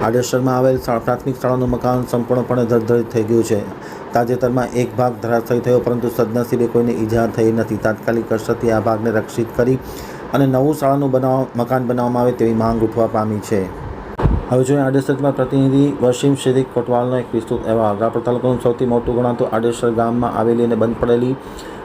આડેસરમાં આવેલ પ્રાથમિક શાળાનું મકાન સંપૂર્ણપણે ધરધરિત થઈ ગયું છે. તાજેતરમાં એક ભાગ ધરાશયી થયો, પરંતુ સદનસીબે કોઈને ઈજા થઈ નથી. તાત્કાલિક અસરથી આ ભાગને રક્ષિત કરી અને નવું શાળાનું બનાવ, મકાન બનાવવામાં આવે તેવી માંગ ઉઠવા પામી છે. હવે જોઈએ આડેસરમાં પ્રતિનિધિ વસીમ શેરીક કોટવાલનો એક વિસ્તૃત અહેવાલ. રાપર તાલુકાનું સૌથી મોટું ગણાતું આડેસર ગામમાં આવેલી અને બંધ પડેલી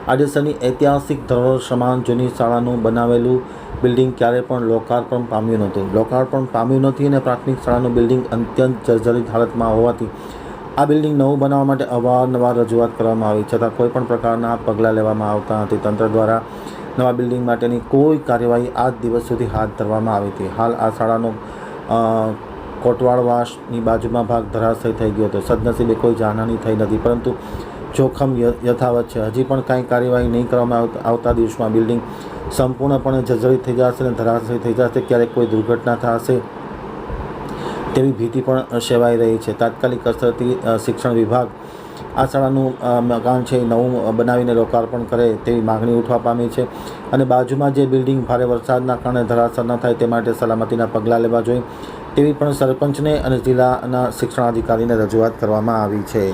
આડેસરની ઐતિહાસિક ધરોહર સમાન જૂની શાળાનું બનાવેલું બિલ્ડિંગ ક્યારે પણ લોકાર્પણ પામ્યું નહોતું. લોકાર્પણ પામ્યું નથી અને પ્રાથમિક શાળાનું બિલ્ડિંગ અત્યંત જર્જરિત હાલતમાં હોવાથી આ બિલ્ડિંગ નવું બનાવવા માટે અવારનવાર રજૂઆત કરવામાં આવી. છતાં કોઈ પણ પ્રકારના પગલાં લેવામાં આવતા નથી. તંત્ર દ્વારા નવા બિલ્ડિંગ માટેની કોઈ કાર્યવાહી આજ દિવસ સુધી હાથ ધરવામાં આવી હતી. હાલ આ શાળાનો કોટવાળવાસની બાજુમાં ભાગ ધરાશય થઈ ગયો હતો. સદનસીબે કોઈ જાનહાની થઈ નથી, પરંતુ જોખમ યથાવત છે. હજી પણ કાંઈ કાર્યવાહી નહીં કરવામાં આવતા દિવસમાં બિલ્ડિંગ સંપૂર્ણપણે જર્જરિત થઈ જશે અને ધરાશય થઈ જશે, ક્યારેક કોઈ દુર્ઘટના થશે તેવી ભીતિ પણ સેવાઈ રહી છે. તાત્કાલિક અસરથી શિક્ષણ વિભાગ આ શાળાનું મકાન છે નવું બનાવીને લોકાર્પણ કરે તેવી માગણી ઉઠવા પામી છે અને બાજુમાં જે બિલ્ડિંગ ભારે વરસાદના કારણે ધરાશર ન થાય તે માટે સલામતીના પગલાં લેવા જોઈએ તેવી પણ સરપંચને અને જિલ્લાના શિક્ષણાધિકારીને રજૂઆત કરવામાં આવી છે.